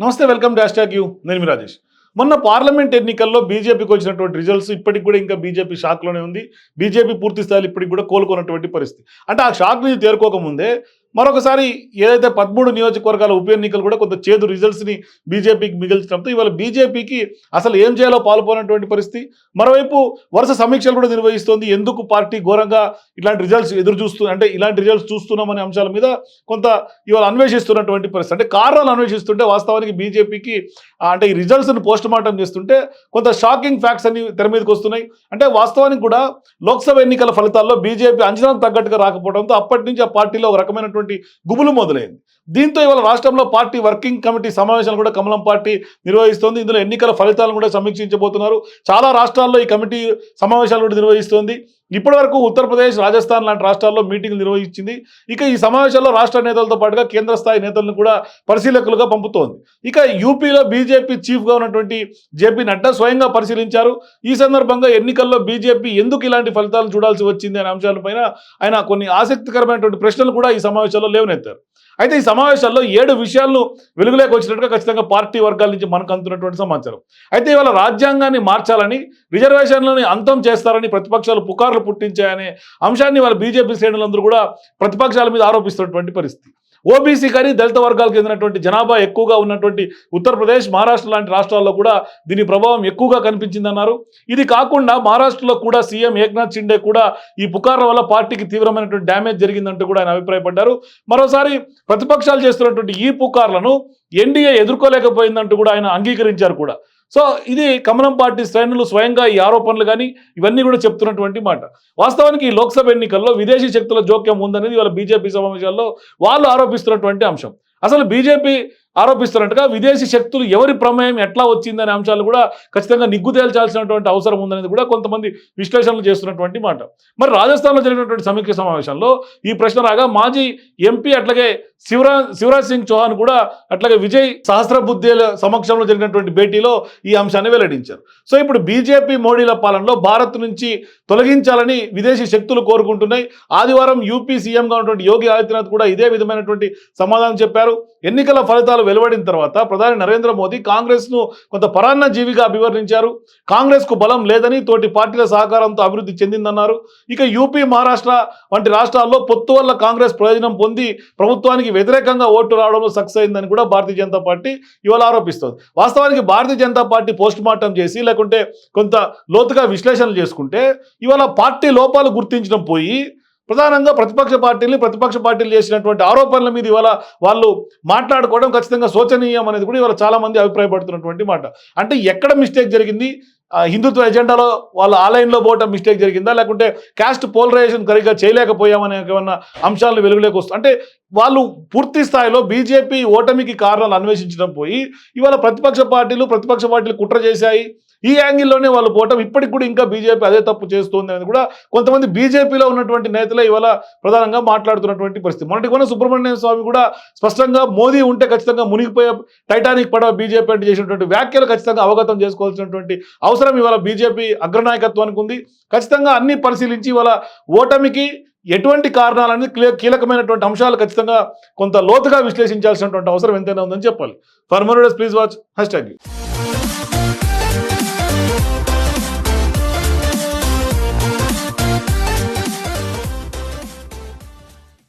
నమస్తే welcome dash tax you. నేను మీ రాజేష్. మొన్న పార్లమెంట్ ఎన్నికల్లో బీజేపీకి వచ్చినటువంటి రిజల్ట్స్ ఇప్పటికి కూడా ఇంకా బీజేపీ షాక్లోనే ఉంది. బీజేపీ పూర్తి స్థాయిలో ఇప్పటికి కూడా కోలుకున్నటువంటి పరిస్థితి. అంటే ఆ షాక్ నుంచి తేరుకోకముందే మరొకసారి ఏదైతే పదమూడు నియోజకవర్గాల ఉప ఎన్నికలు కూడా కొంత చేదు రిజల్ట్స్ని బీజేపీకి మిగిల్చడంతో ఇవాళ బీజేపీకి అసలు ఏం చేయాలో పాల్పోనటువంటి పరిస్థితి. మరోవైపు వరుస సమీక్షలు కూడా నిర్వహిస్తోంది. ఎందుకు పార్టీ ఘోరంగా ఇలాంటి రిజల్ట్స్ ఎదురు చూస్తూ అంటే ఇలాంటి రిజల్ట్స్ చూస్తున్నామనే అంశాల మీద కొంత ఇవాళ అన్వేషిస్తున్నటువంటి పరిస్థితి. అంటే కారణాలు అన్వేషిస్తుంటే వాస్తవానికి బీజేపీకి అంటే ఈ రిజల్ట్స్ని పోస్ట్ మార్టం చేస్తుంటే కొంత షాకింగ్ ఫ్యాక్ట్స్ అన్ని తెర మీదకి వస్తున్నాయి. అంటే వాస్తవానికి కూడా లోక్సభ ఎన్నికల ఫలితాల్లో బీజేపీ అంచనాకు తగ్గట్టుగా రాకపోవడంతో అప్పటి నుంచి ఆ పార్టీలో ఒక రకమైనటువంటి గుబులు మొదలైంది. దీంతో ఇవాళ రాష్ట్రంలో పార్టీ వర్కింగ్ కమిటీ సమావేశాలు కూడా కమలం పార్టీ నిర్వహిస్తోంది. ఇందులో ఎన్నికల ఫలితాలను కూడా సమీక్షించబోతున్నారు. చాలా రాష్ట్రాల్లో ఈ కమిటీ సమావేశాలు కూడా నిర్వహిస్తోంది. ఇప్పటివరకు ఉత్తరప్రదేశ్ రాజస్థాన్ లాంటి రాష్ట్రాల్లో మీటింగ్లు నిర్వహించింది. ఇక ఈ సమావేశాల్లో రాష్ట్ర నేతలతో పాటుగా కేంద్ర స్థాయి నేతలను కూడా పరిశీలకులుగా పంపుతోంది. ఇక యూపీలో బీజేపీ చీఫ్గా ఉన్నటువంటి జేపీ నడ్డా స్వయంగా పరిశీలించారు. ఈ సందర్భంగా ఎన్నికల్లో బీజేపీ ఎందుకు ఇలాంటి ఫలితాలు చూడాల్సి వచ్చింది అనే అంశాలపైన ఆయన కొన్ని ఆసక్తికరమైనటువంటి ప్రశ్నలు కూడా ఈ సమావేశాల్లో లేవనెత్తారు. అయితే ఈ సమావేశాల్లో ఏడు విషయాలను వెలుగులోకి వచ్చినట్టుగా ఖచ్చితంగా పార్టీ వర్గాల నుంచి మనకు అందుతున్నటువంటి సమాచారం. అయితే ఇవాళ రాజ్యాంగాన్ని మార్చాలని రిజర్వేషన్లని అంతం చేస్తారని ప్రతిపక్షాలు పుకార్లు పుట్టించాయనే అంశాన్ని వాళ్ళ బీజేపీ శ్రేణులందరూ కూడా ప్రతిపక్షాల మీద ఆరోపిస్తున్నటువంటి పరిస్థితి. ఓబీసీ కానీ దళిత వర్గాలకు చెందినటువంటి జనాభా ఎక్కువగా ఉన్నటువంటి ఉత్తరప్రదేశ్ మహారాష్ట్ర లాంటి రాష్ట్రాల్లో కూడా దీని ప్రభావం ఎక్కువగా కనిపించిందన్నారు. ఇది కాకుండా మహారాష్ట్రలో కూడా సీఎం ఏక్నాథ్ షిండే కూడా ఈ పుకార్ల వల్ల పార్టీకి తీవ్రమైనటువంటి డ్యామేజ్ జరిగిందంటూ కూడా ఆయన అభిప్రాయపడ్డారు. మరోసారి ప్రతిపక్షాలు చేస్తున్నటువంటి ఈ పుకార్లను ఎన్డీఏ ఎదుర్కోలేకపోయిందంటూ కూడా ఆయన అంగీకరించారు కూడా. సో ఇది కమలం పార్టీ శ్రేణులు స్వయంగా ఈ ఆరోపణలు కానీ ఇవన్నీ కూడా చెప్తున్నటువంటి మాట. వాస్తవానికి ఈ లోక్సభ ఎన్నికల్లో విదేశీ శక్తుల జోక్యం ఉందనేది వాళ్ళ బీజేపీ సమావేశాల్లో వాళ్ళు ఆరోపిస్తున్నటువంటి అంశం. అసలు బీజేపీ ఆరోపిస్తున్నట్టుగా విదేశీ శక్తులు ఎవరి ప్రమేయం ఎట్లా వచ్చిందనే అంశాలు కూడా ఖచ్చితంగా నిగ్గు తేల్చాల్సినటువంటి అవసరం ఉందనేది కూడా కొంతమంది విశ్లేషణలు చేస్తున్నటువంటి మాట. మరి రాజస్థాన్లో జరిగినటువంటి సమీక్ష సమావేశంలో ఈ ప్రశ్న రాగా మాజీ ఎంపీ అట్లాగే శివరాజ్ శివరాజ్ సింగ్ చౌహాన్ కూడా అట్లాగే విజయ్ సహస్రబుద్ధేల సమక్షంలో జరిగినటువంటి భేటీలో ఈ అంశాన్ని వెల్లడించారు. సో ఇప్పుడు బీజేపీ మోడీల పాలనలో భారత్ నుంచి తొలగించాలని విదేశీ శక్తులు కోరుకుంటున్నాయి. ఆదివారం యూపీ సీఎంగా ఉన్నటువంటి యోగి ఆదిత్యనాథ్ కూడా ఇదే విధమైనటువంటి సమాధానం చెప్పారు. ఎన్నికల ఫలితాలు వెలువడిన తర్వాత ప్రధాని నరేంద్ర మోదీ కాంగ్రెస్ను కొంత పరాన్న జీవిగా అభివర్ణించారు. కాంగ్రెస్కు బలం లేదని తోటి పార్టీల సహకారంతో అభివృద్ధి చెందిందన్నారు. ఇక యూపీ మహారాష్ట్ర వంటి రాష్ట్రాల్లో పొత్తు వల్ల కాంగ్రెస్ ప్రయోజనం పొంది ప్రభుత్వానికి వ్యతిరేకంగా ఓటు రావడంలో సక్సెస్ అయిందని కూడా భారతీయ జనతా పార్టీ ఇవాళ ఆరోపిస్తోంది. వాస్తవానికి Bharatiya Janata party post mortem చేసి లేకుంటే కొంత లోతుగా విశ్లేషణలు చేసుకుంటే ఇవాళ పార్టీ లోపాలు గుర్తించడం పోయి ప్రధానంగా ప్రతిపక్ష పార్టీలు ప్రతిపక్ష పార్టీలు చేసినటువంటి ఆరోపణల మీద ఇవాళ వాళ్ళు మాట్లాడుకోవడం ఖచ్చితంగా శోచనీయం అనేది కూడా ఇవాళ చాలా మంది అభిప్రాయపడుతున్నటువంటి మాట. అంటే ఎక్కడ మిస్టేక్ జరిగింది? హిందుత్వ ఎజెండాలో వాళ్ళ ఆలయంలో పోవటం మిస్టేక్ జరిగిందా? లేకుంటే క్యాస్ట్ పోలరైజేషన్ సరిగ్గా చేయలేకపోయామనే ఏమన్నా అంశాలను వెలుగులోకి వస్తుంది అంటే వాళ్ళు పూర్తి స్థాయిలో బీజేపీ ఓటమికి కారణాలు అన్వేషించడం పోయి ఇవాళ ప్రతిపక్ష పార్టీలు ప్రతిపక్ష పార్టీలు కుట్ర చేశాయి. ఈ యాంగిల్లోనే వాళ్ళు పోవటం. ఇప్పటికి కూడా ఇంకా బీజేపీ అదే తప్పు చేస్తుంది అనేది కూడా కొంతమంది బీజేపీలో ఉన్నటువంటి నేతలే ఇవాళ ప్రధానంగా మాట్లాడుతున్నటువంటి పరిస్థితి. మొన్నటి కూడా సుబ్రహ్మణ్యం స్వామి కూడా స్పష్టంగా మోదీ ఉంటే ఖచ్చితంగా మునిగిపోయే టైటానిక్ పడవ బీజేపీ అంటే చేసినటువంటి వ్యాఖ్యలు ఖచ్చితంగా అవగతం చేసుకోవాల్సినటువంటి అవసరం ఇవాళ బీజేపీ అగ్రనాయకత్వానికి ఉంది. ఖచ్చితంగా అన్ని పరిశీలించి ఇవాళ ఓటమికి ఎటువంటి కారణాలనేది క్లీ కీలకమైనటువంటి అంశాలు ఖచ్చితంగా కొంత లోతుగా విశ్లేషించాల్సినటువంటి అవసరం ఎంతైనా ఉందని చెప్పాలి. For more please watch hashtag